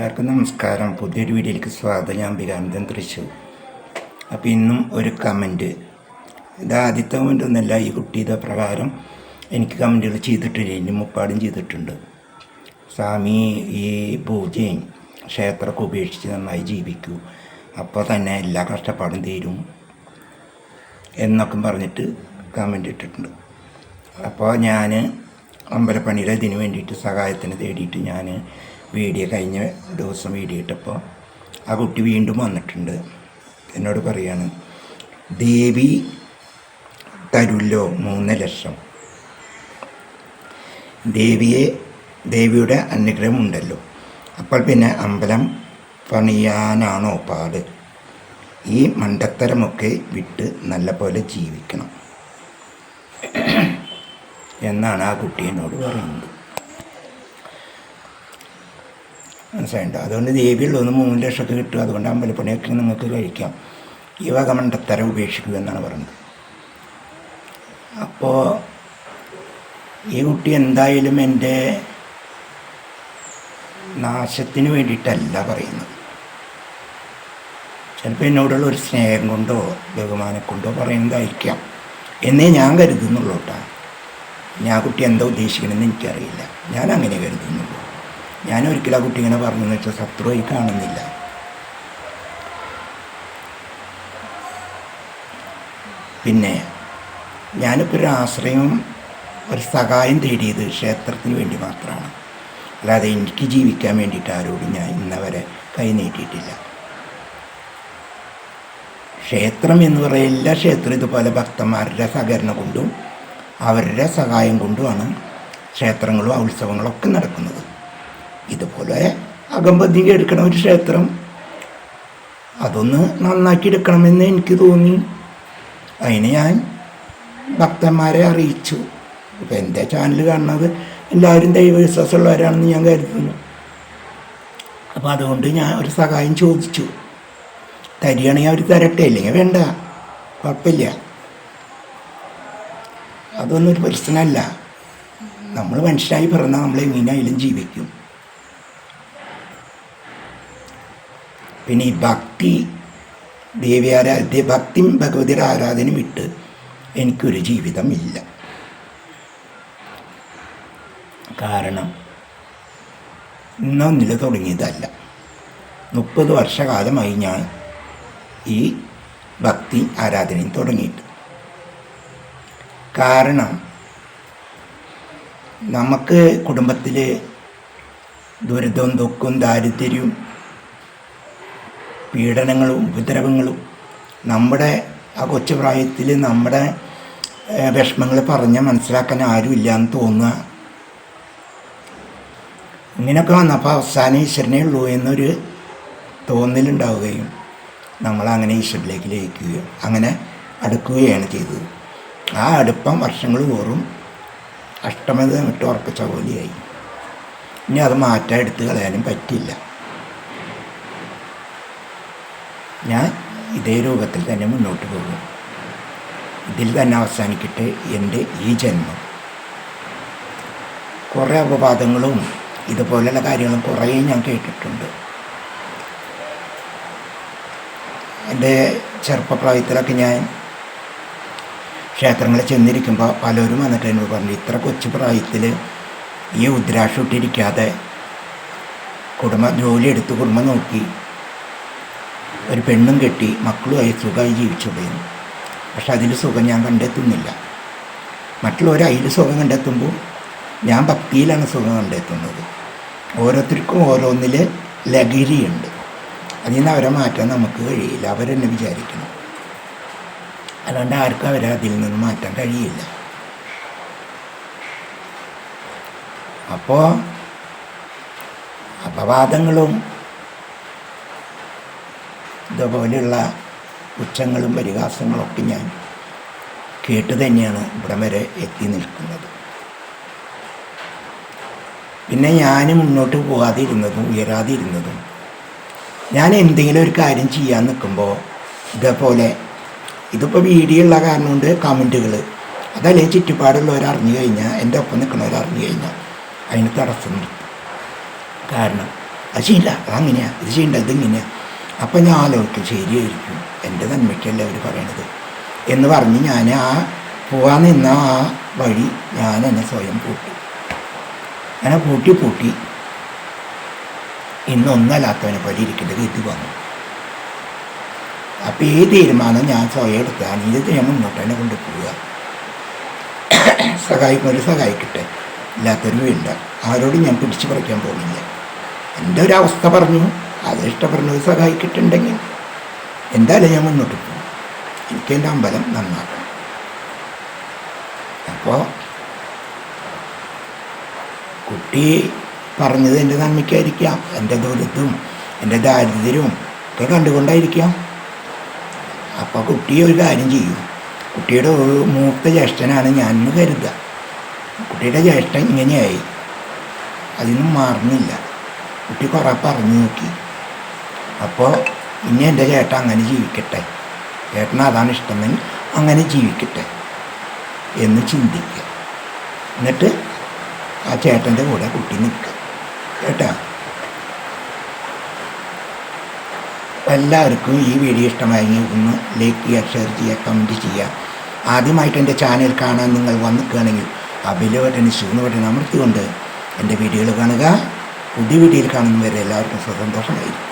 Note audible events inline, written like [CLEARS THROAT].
എല്ലാവർക്കും നമസ്കാരം. പുതിയൊരു വീഡിയോയിലേക്ക് സ്വാഗതം. ഞാൻ ബികാനന്ദൻ തൃശ്ശൂർ. അപ്പോൾ ഇന്നും ഒരു കമന്റ് ഇത് ആദ്യത്തെ കമന്റ് ഒന്നല്ല ഈ കുട്ടി ഇതേ പ്രകാരം എനിക്ക് കമന്റുകൾ ചെയ്തിട്ടില്ല. ഇനി മുപ്പാടും ചെയ്തിട്ടുണ്ട്. സ്വാമി ഈ പൂജയും ക്ഷേത്രമൊക്കെ ഉപേക്ഷിച്ച് നന്നായി ജീവിക്കൂ. അപ്പോൾ തന്നെ എല്ലാ കഷ്ടപ്പാടും തീരും എന്നൊക്കെ പറഞ്ഞിട്ട് കമന്റ് ഇട്ടിട്ടുണ്ട്. അപ്പോൾ ഞാൻ അമ്പലപ്പണിയുടെ ഇതിന് വേണ്ടിയിട്ട് സഹായത്തിന് തേടിയിട്ട് ഞാൻ വീഡിയോ കഴിഞ്ഞ ദിവസം വീഡിയോ ഇട്ടപ്പോൾ ആ കുട്ടി വീണ്ടും വന്നിട്ടുണ്ട്. എന്നോട് പറയാണ് ദേവി തരുല്ലോ മൂന്ന് ലക്ഷം. ദേവിയെ ദേവിയുടെ അനുഗ്രഹം ഉണ്ടല്ലോ അപ്പോൾ പിന്നെ അമ്പലം പണിയാനാണോ പാട്? ഈ മണ്ടത്തരമൊക്കെ വിട്ട് നല്ലപോലെ ജീവിക്കണം. [CLEARS THROAT] എന്നാണ് ആ കുട്ടി എന്നോട് പറയുന്നത്. മനസ്സിലായിട്ടോ അതുകൊണ്ട് ദേവിയുള്ളൊന്ന് മൂന്ന് ലക്ഷമൊക്കെ കിട്ടും. അതുകൊണ്ട് അമ്പലപ്പണിയൊക്കെ നിങ്ങൾക്ക് കഴിക്കാം. ഈ വക മണ്ടത്തരം ഉപേക്ഷിക്കുക എന്നാണ് പറയുന്നത്. അപ്പോൾ ഈ കുട്ടി എന്തായാലും എന്റെ നാശത്തിന് വേണ്ടിയിട്ടല്ല പറയുന്നത്. ചിലപ്പോൾ എന്നോടുള്ള ഒരു സ്നേഹം കൊണ്ടോ ബഹുമാനം കൊണ്ടോ പറയുന്നതായിരിക്കാം. എന്നേ ഞാൻ കരുതുന്നുള്ളൂ ഞാൻ കുട്ടി എന്താ ഉദ്ദേശിക്കണമെന്ന് എനിക്കറിയില്ല. ഞാൻ അങ്ങനെ കരുതുന്നുള്ളൂ. ഞാൻ ഒരിക്കലും ആ കുട്ടി ഇങ്ങനെ പറഞ്ഞെന്ന് വെച്ചാൽ ശത്രുവായി കാണുന്നില്ല. പിന്നെ ഞാനിപ്പോൾ ഒരു ആശ്രയവും ഒരു സഹായം തേടിയത് ക്ഷേത്രത്തിന് വേണ്ടി മാത്രമാണ്. അല്ലാതെ എനിക്ക് ജീവിക്കാൻ വേണ്ടിയിട്ട് ആരോടും ഞാൻ ഇന്നവരെ കൈ നീട്ടിയിട്ടില്ല. ക്ഷേത്രം എന്ന് പറയുന്ന എല്ലാ ക്ഷേത്രം ഇതുപോലെ ഭക്തന്മാരുടെ സഹകരണം കൊണ്ടും അവരുടെ സഹായം കൊണ്ടുമാണ് ക്ഷേത്രങ്ങളും ഉത്സവങ്ങളും ഒക്കെ നടക്കുന്നത്. ഇതുപോലെ അകമ്പതി എടുക്കണ ഒരു ക്ഷേത്രം. അതൊന്ന് നന്നാക്കി എടുക്കണമെന്ന് എനിക്ക് തോന്നി. അതിന് ഞാൻ ഭക്തന്മാരെ അറിയിച്ചു. ഇപ്പം എന്റെ ചാനൽ കാണുന്നത് എല്ലാവരും ദൈവവിശ്വാസമുള്ളവരാണെന്ന് ഞാൻ കരുതുന്നു. അപ്പോൾ അതുകൊണ്ട് ഞാൻ ഒരു സഹായം ചോദിച്ചു. തരികയാണെങ്കിൽ അവർ തരട്ടെ ഇല്ലെങ്കിൽ വേണ്ട. കുഴപ്പമില്ല. അതൊന്നും ഒരു പ്രശ്നമല്ല. നമ്മൾ മനുഷ്യനായി പറഞ്ഞാൽ നമ്മളെങ്ങനെയായാലും ജീവിക്കും. പിന്നെ ഈ ഭക്തി ദേവി ആരാധ്യ ഭക്തിയും ഭഗവതിയുടെ ആരാധനയും വിട്ട് എനിക്കൊരു ജീവിതമില്ല. കാരണം ഇന്നൊന്നിൽ തുടങ്ങിയതല്ല. മുപ്പത് വർഷകാലമായി ഞാൻ ഈ ഭക്തി ആരാധനയും തുടങ്ങിയിട്ട്. കാരണം നമുക്ക് കുടുംബത്തിൽ ദുരിതവും ദുഃഖവും ദാരിദ്ര്യവും പീഡനങ്ങളും ഉപദ്രവങ്ങളും നമ്മുടെ ആ കൊച്ചു പ്രായത്തിൽ നമ്മുടെ വിഷമങ്ങൾ പറഞ്ഞ് മനസ്സിലാക്കാൻ ആരുമില്ല എന്ന് തോന്നുക. ഇങ്ങനെയൊക്കെ വന്നപ്പോൾ അവസാനം ഈശ്വരനേ ഉള്ളൂ എന്നൊരു തോന്നലുണ്ടാവുകയും നമ്മളങ്ങനെ ഈശ്വരനിലേക്ക് ലയിക്കുകയും അങ്ങനെ അടുക്കുകയാണ് ചെയ്തത്. ആ അടുപ്പം വർഷങ്ങൾ തോറും അഷ്ടമത് വിട്ട് ഉറപ്പിച്ച പോലെയായി. ഇനി അത് മാറ്റാൻ എടുത്ത് കളയാനും പറ്റില്ല ഞാൻ ഇതേ രൂപത്തിൽ തന്നെ മുന്നോട്ട് പോകും. ഇതിൽ തന്നെ അവസാനിക്കട്ടെ എന്റെ ഈ ജന്മം. കുറേ അപവാദങ്ങളും ഇതുപോലെയുള്ള കാര്യങ്ങളും കുറേ ഞാൻ കേട്ടിട്ടുണ്ട്. എന്റെ ചെറുപ്പപ്രായത്തിലൊക്കെ ഞാൻ ക്ഷേത്രങ്ങളിൽ ചെന്നിരിക്കുമ്പോൾ പലരും വന്നിട്ട് എന്നോട് പറഞ്ഞു ഇത്ര കൊച്ചു പ്രായത്തിൽ ഈ ഉദ്രാക്ഷം ഇട്ടിരിക്കാതെ കുടുംബം ജോലി എടുത്ത് കുടുംബം നോക്കി ഒരു പെണ്ണും കെട്ടി മക്കളുമായി സുഖമായി ജീവിച്ചുകൊണ്ടിരുന്നു. പക്ഷെ അതിന്റെ സുഖം ഞാൻ കണ്ടെത്തുന്നില്ല. മറ്റുള്ളവർ അതിൽ സുഖം കണ്ടെത്തുമ്പോൾ ഞാൻ ഭക്തിയിലാണ് സുഖം കണ്ടെത്തുന്നത്. ഓരോരുത്തർക്കും ഓരോന്നിൽ ലഹരിയുണ്ട് അതിൽ നിന്ന് അവരെ മാറ്റാൻ നമുക്ക് കഴിയില്ല. അവരെന്നെ വിചാരിക്കണം അല്ലാണ്ട് ആർക്കും അവരെ അതിൽ നിന്ന് മാറ്റാൻ കഴിയില്ല. അപ്പോൾ അപവാദങ്ങളും ഇതുപോലെയുള്ള ഉച്ചങ്ങളും പരിഹാസങ്ങളൊക്കെ ഞാൻ കേട്ട് തന്നെയാണ് ഇവിടെ വരെ എത്തി നിൽക്കുന്നത്. പിന്നെ ഞാൻ മുന്നോട്ട് പോകാതിരുന്നതും ഉയരാതിരുന്നതും ഞാൻ എന്തെങ്കിലും ഒരു കാര്യം ചെയ്യാൻ നിൽക്കുമ്പോൾ ഇതേപോലെ ഇതിപ്പോൾ വീഡിയോ ഉള്ള കാരണം കൊണ്ട് കമന്റുകൾ അതല്ലേ ചുറ്റുപാടുള്ളവർ അറിഞ്ഞു കഴിഞ്ഞാൽ എന്റെ ഒപ്പം നിൽക്കുന്നവർ അറിഞ്ഞു കഴിഞ്ഞാൽ അതിന് തടസ്സം നിർത്തും. കാരണം അത് ചെയ്യില്ല അതങ്ങനെയാണ് ഇത് ചെയ്യേണ്ട ഇതിങ്ങനെയാണ് അപ്പം ഞാൻ ആലോചിക്കും ശരിയായിരിക്കും. എന്റെ നന്മയ്ക്കല്ലേ അവർ പറയണത്. എന്ന് പറഞ്ഞ് ഞാൻ ആ പോകാൻ നിന്ന ആ വഴി ഞാൻ എന്നെ സ്വയം പൂട്ടി. അങ്ങനെ പൂട്ടി പൂട്ടി ഇന്നൊന്നല്ലാത്തവനെ പോലെ ഇരിക്കേണ്ട ഇത് വന്നു. അപ്പം ഈ തീരുമാനം ഞാൻ സ്വയം എടുത്താണ് ഇത് ഞാൻ മുന്നോട്ട് തന്നെ കൊണ്ടുപോവുക. സഹായിക്കുന്നവർ സഹായിക്കട്ടെ. ഇല്ലാത്തവരും ഇല്ല ആരോടും ഞാൻ പിടിച്ചു പറിക്കാൻ പോകുന്നില്ല. എന്റെ ഒരു അവസ്ഥ പറഞ്ഞു. അത് ഇഷ്ടപ്പെടുന്നത് സഹായിക്കിട്ടുണ്ടെങ്കിൽ എന്തായാലും ഞാൻ മുന്നോട്ട് പോകും. എനിക്ക് എന്റെ അമ്പലം നന്നാക്കണം. അപ്പോൾ കുട്ടി പറഞ്ഞത് എന്റെ നന്മയ്ക്കായിരിക്കാം എന്റെ ദൂരത്തും എന്റെ ദാരിദ്ര്യവും ഒക്കെ കണ്ടുകൊണ്ടായിരിക്കാം. അപ്പോൾ കുട്ടിയെ ഒരു കാര്യം ചെയ്യും. കുട്ടിയുടെ ഒരു മൂത്ത ജ്യേഷ്ഠനാണ് ഞാൻ എന്ന് കരുതുക. കുട്ടിയുടെ ജ്യേഷ്ഠൻ ഇങ്ങനെയായി. അതിനും മാറുന്നില്ല. കുട്ടി കുറേ പറഞ്ഞു നോക്കി. അപ്പോൾ ഇനി എന്റെ ചേട്ടൻ അങ്ങനെ ജീവിക്കട്ടെ. ചേട്ടന് അതാണ് ഇഷ്ടമെങ്കിൽ അങ്ങനെ ജീവിക്കട്ടെ എന്ന് ചിന്തിക്കുക. എന്നിട്ട് ആ ചേട്ടന്റെ കൂടെ കുട്ടി നിൽക്കുക. കേട്ടോ? എല്ലാവർക്കും ഈ വീഡിയോ ഇഷ്ടമായി ഒന്ന് ലൈക്ക് ചെയ്യുക ഷെയർ ചെയ്യുക കമന്റ് ചെയ്യുക. ആദ്യമായിട്ട് എന്റെ ചാനൽ കാണാൻ നിങ്ങൾ വന്നിക്കുകയാണെങ്കിൽ ആ ബില്ല് ബട്ടൺ ചുവന്ന ബട്ടൺ അമർത്തിക്കൊണ്ട് എന്റെ വീഡിയോകൾ കാണുക. പുതിയ വീഡിയോയിൽ കാണുന്നവരെ എല്ലാവർക്കും സ്വതന്ത്രമായിരിക്കും